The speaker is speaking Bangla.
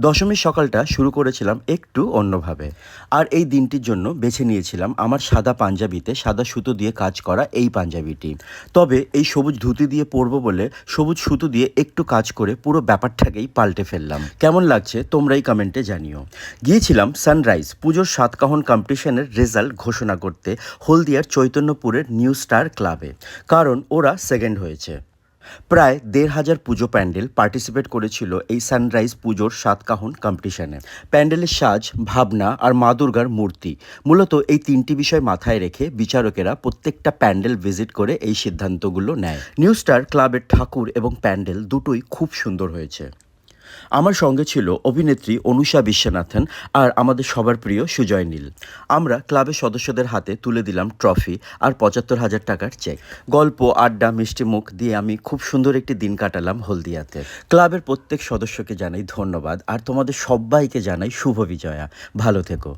দশমীর সকালটা শুরু করেছিলাম একটু অন্যভাবে। আর এই দিনটির জন্য বেছে নিয়েছিলাম আমার সাদা পাঞ্জাবিতে সাদা সুতো দিয়ে কাজ করা এই পাঞ্জাবিটি। তবে এই সবুজ ধুতি দিয়ে পরবো বলে সবুজ সুতো দিয়ে একটু কাজ করে পুরো ব্যাপারটাকেই পাল্টে ফেললাম। কেমন লাগছে তোমরাই কমেন্টে জানিও। গিয়েছিলাম সানরাইজ পুজোর সাতকাহন কম্পিটিশনের রেজাল্ট ঘোষণা করতে হলদিয়ার চৈতন্যপুরের নিউ স্টার ক্লাবে। কারণ ওরা সেকেন্ড হয়েছে। প্রায় দেড় হাজার পুজো প্যান্ডেল পার্টিসিপেট করেছিল এই সানরাইজ পুজোর সাতকাহন কম্পিটিশনে। প্যান্ডেলের সাজ, ভাবনা আর মা দুর্গার মূর্তি। মূলত এই তিনটি বিষয় মাথায় রেখে বিচারকেরা প্রত্যেকটা প্যান্ডেল ভিজিট করে এই সিদ্ধান্তগুলো নেয়। নিউ স্টার ক্লাবের ঠাকুর এবং প্যান্ডেল দুটোই খুব সুন্দর হয়েছে। আমার সঙ্গে ছিল অভিনেত্রী অনুষা বিশ্বনাথন আর আমাদের সবার প্রিয় সুজয় নীল। আমরা ক্লাবের সদস্যদের হাতে তুলে দিলাম ট্রফি আর পঁচাত্তর হাজার টাকার চেক। গল্প, আড্ডা, মিষ্টি মুখ দিয়ে আমি খুব সুন্দর একটি দিন কাটালাম হলদিয়াতে। ক্লাবের প্রত্যেক সদস্যকে জানাই ধন্যবাদ আর তোমাদের সবাইকে জানাই শুভ বিজয়া। ভালো থেকো।